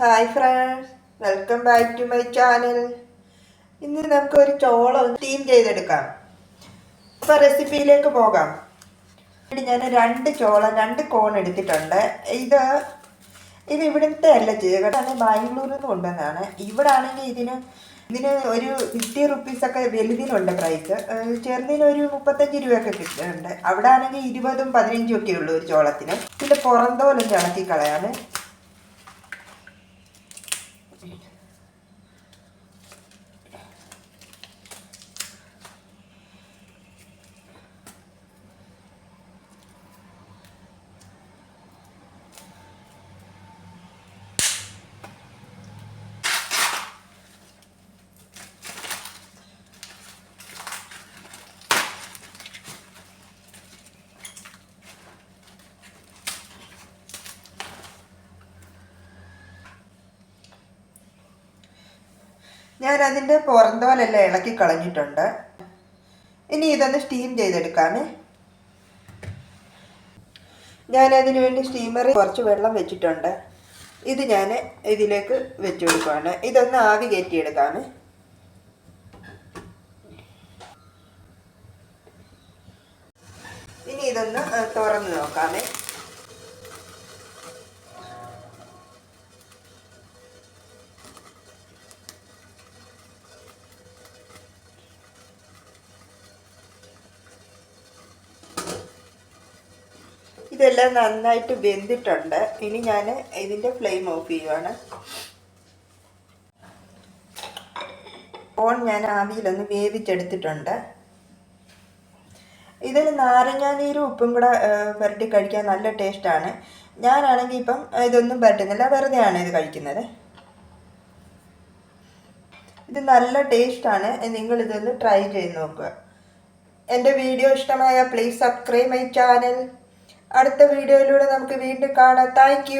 Hi friends welcome back to my channel ഇന്ന് നമുക്ക് ഒരു ചോളം സ്റ്റീം ചെയ്തെടുക്കാം. അപ്പോൾ റെസിപ്പിയിലേക്ക് പോകാം. ഞാൻ രണ്ട് ചോളം രണ്ട് കോൺ എടുത്തിട്ടുണ്ട്. ഇത് ഇത് ഇവിടുത്തെ അല്ല ചെയ്യുക ബാംഗ്ലൂരിൽ നിന്ന് കൊണ്ടുവന്നതാണ്. ഇവിടെ ആണെങ്കിൽ ഇതിന് ഇതിന് ഒരു ഫിഫ്റ്റി റുപ്പീസൊക്കെ വലുതിനുണ്ട് പ്രൈസ് ചെറുതിന് ഒരു മുപ്പത്തഞ്ച് രൂപയൊക്കെ കിട്ടുന്നുണ്ട്. അവിടെ ആണെങ്കിൽ ഇരുപതും പതിനഞ്ചും ഒക്കെ ഉള്ളൂ ഒരു ചോളത്തിന്. പിന്നെ പുറന്തോലും ഇളക്കി കളയാമേ ഞാൻ അതിന്റെ പുറന്തോലെല്ലാം ഇളക്കി കളഞ്ഞിട്ടുണ്ട്. ഇനി ഇതൊന്ന് സ്റ്റീം ചെയ്തെടുക്കാമേ. അതിന് വേണ്ടി സ്റ്റീമറിൽ കുറച്ച് വെള്ളം വെച്ചിട്ടുണ്ട്. ഇത് ഞാൻ ഇതിലേക്ക് വെച്ചു കൊടുക്കുകയാണ് ഇതൊന്ന് ആവി കയറ്റിയെടുക്കാമേ. ഇനി ഇതൊന്ന് തുറന്ന് നോക്കാമേ. ഇതെല്ലാം നന്നായിട്ട് വെന്തിട്ടുണ്ട്. ഇനി ഞാൻ ഇതിന്റെ ഫ്ലെയിം ഓഫ് ചെയ്യുവാണ്. ഓൺ ഞാൻ ആവിയിലൊന്ന് വേവിച്ചെടുത്തിട്ടുണ്ട്. ഇതിൽ നാരങ്ങാനീരും ഉപ്പും കൂടെ പുരട്ടി കഴിക്കാൻ നല്ല ടേസ്റ്റാണ്. ഞാനാണെങ്കിൽ ഇപ്പം ഇതൊന്നും പറ്റുന്നില്ല. വെറുതെയാണ് ഇത് കഴിക്കുന്നത്. ഇത് നല്ല ടേസ്റ്റാണ്. നിങ്ങളിതൊന്ന് ട്രൈ ചെയ്ത് നോക്കുക. എന്റെ വീഡിയോ ഇഷ്ടമായ പ്ലീസ് സബ്സ്ക്രൈബ് മൈ ചാനൽ. അടുത്ത വീഡിയോയിലൂടെ നമുക്ക് വീണ്ടും കാണാം. താങ്ക്